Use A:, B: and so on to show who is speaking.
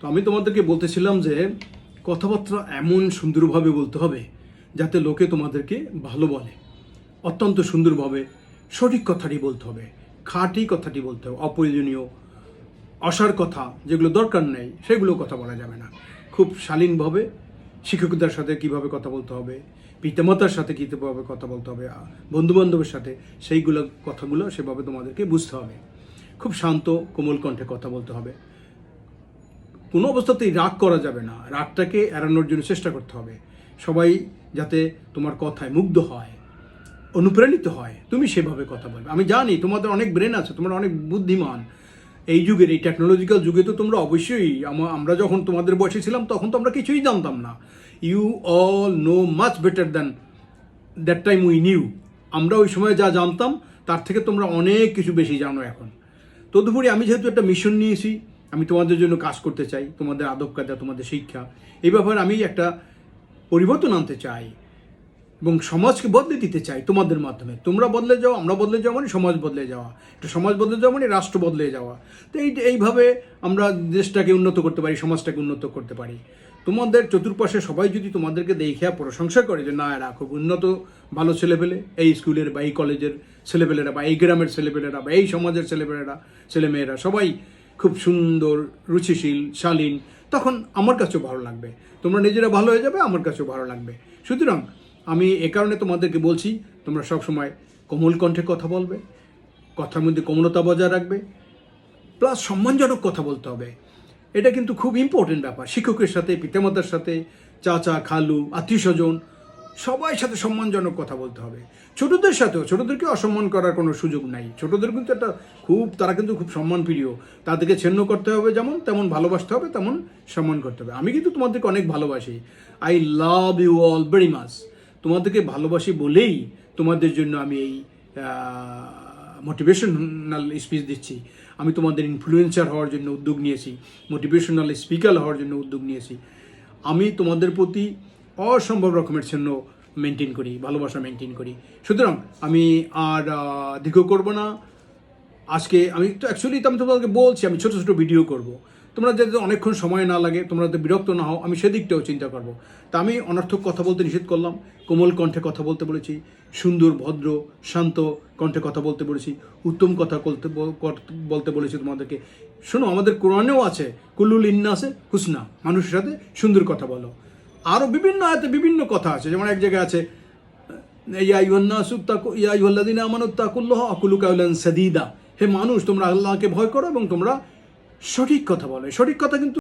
A: তো আমি তোমাদেরকে বলতেছিলাম যে কথাবার্তা এমন সুন্দরভাবে বলতে হবে যাতে লোকে তোমাদেরকে ভালো বলে। অত্যন্ত সুন্দরভাবে সঠিক কথাটি বলতে হবে, খাঁটি কথাটি বলতে হবে, অপ্রয়োজনীয়, অসার কথা যেগুলো দরকার নেই সেগুলো কথা বলা যাবে না। খুব শালীনভাবে শিক্ষকদের সাথে কীভাবে কথা বলতে হবে, পিতামাতার সাথে কীভাবে কথা বলতে হবে বন্ধু বান্ধবের সাথে সেইগুলো কথাগুলো সেভাবে তোমাদেরকে বুঝতে হবে। খুব শান্ত, কোমল কণ্ঠে কথা বলতে হবে। কোনো অবস্থাতেই রাগ করা যাবে না। রাগটাকে এড়ানোর জন্য চেষ্টা করতে হবে। সবাই যাতে তোমার কথায় মুগ্ধ হয়, অনুপ্রাণিত হয়, তুমি সেভাবে কথা বলবে। আমি জানি তোমাদের অনেক ব্রেন আছে, তোমরা অনেক বুদ্ধিমান। এই যুগের, এই টেকনোলজিক্যাল যুগে তো তোমরা অবশ্যই আমরা যখন তোমাদের বয়সে ছিলাম, তখন তো আমরা কিছুই জানতাম না। You all know much better than that time we knew আমরা ওই সময় যা জানতাম, তার থেকে তোমরা অনেক কিছু বেশি জানো এখন। তদুপরি আমি যেহেতু একটা মিশন নিয়েছি আমি তোমাদের জন্য কাজ করতে চাই, তোমাদের আদব কায়দা, তোমাদের শিক্ষা। এই ব্যাপারে আমি একটা পরিবর্তন আনতে চাই এবং সমাজকে বদলে দিতে চাই তোমাদের মাধ্যমে। তোমরা বদলে যাও, আমরা বদলে যাওয়া মানে সমাজ বদলে যাওয়া। একটা সমাজ বদলে যাওয়া মানে রাষ্ট্র বদলে যাওয়া। তো এই, এইভাবে আমরা দেশটাকে উন্নত করতে পারি, সমাজটাকে উন্নত করতে পারি। তোমাদের চতুর্পাশে সবাই যদি তোমাদেরকে দেখে প্রশংসা করে যে, না, এরা খুব উন্নত, ভালো ছেলেপেলে, এই স্কুলের বা এই কলেজের ছেলেপেলেরা বা এই গ্রামের ছেলেপেলেরা বা এই সমাজের ছেলেপেলেরা, ছেলেমেয়েরা, সবাই খুব সুন্দর, রুচিশীল, শালীন, তখন আমার কাছেও ভালো লাগবে। তোমরা নিজেরা ভালো হয়ে যাবে, আমার কাছেও ভালো লাগবে। সুতরাং আমি এ কারণে তোমাদেরকে বলছি, তোমরা সব সময় কোমল কণ্ঠে কথা বলবে, কথার মধ্যে কোমলতা বজায় রাখবে, প্লাস সম্মানজনক কথা বলতে হবে। এটা কিন্তু খুব ইম্পর্টেন্ট ব্যাপার। শিক্ষকের সাথে, পিতামাতার সাথে, চাচা, খালু আত্মীয় স্বজন সবাই সাথে সম্মানজনক কথা বলতে হবে। ছোটদের সাথেও, ছোটদেরকে অসম্মান করার কোনো সুযোগ নাই। ছোটদের কিন্তু একটা খুব, তারা কিন্তু খুব সম্মান প্রিয় তাদেরকে ছেন্ন করতে হবে, যেমন তেমন ভালোবাসতে হবে, তেমন সম্মান করতে হবে। আমি কিন্তু তোমাদেরকে অনেক ভালোবাসি। I love you all very much তোমাদেরকে ভালোবাসি বলেই তোমাদের জন্য আমি এই মোটিভেশনাল স্পিচ দিচ্ছি। আমি তোমাদের ইনফ্লুয়েন্সার হওয়ার জন্য উদ্যোগ নিয়েছি মোটিভেশনাল স্পিকার হওয়ার জন্য উদ্যোগ নিয়েছি। আমি তোমাদের প্রতি অসম্ভব রকমের জন্য মেনটেন করি, ভালোবাসা মেনটেন করি। সুতরাং আমি আর দীর্ঘ করব না। আজকে আমি তো অ্যাকচুয়ালি তো আমি তোমাদেরকে বলছি, আমি ছোটো ছোটো ভিডিও করব। তোমরা যাতে অনেকক্ষণ সময় না লাগে, তোমরা যাতে বিরক্ত না হও, আমি সেদিকটাও চিন্তা করব। তা আমি অনর্থক কথা বলতে নিষেধ করলাম, কোমল কণ্ঠে কথা বলতে বলেছি, সুন্দর, ভদ্র, শান্ত কণ্ঠে কথা বলতে বলেছি, উত্তম কথা বলতে বলতে বলেছি তোমাদেরকে। শোনো, আমাদের কোরআনেও আছে, কুল্লুল ইন্নাসে হুসনা, মানুষের সাথে সুন্দর কথা বলো। আরও বিভিন্ন আয়াতে বিভিন্ন কথা আছে। যেমন এক জায়গায় আছে ইয়া ইয়া সাদীদা। হে মানুষ, তোমরা আল্লাহকে ভয় করো এবং তোমরা সঠিক কথা বলো। সঠিক কথা কিন্তু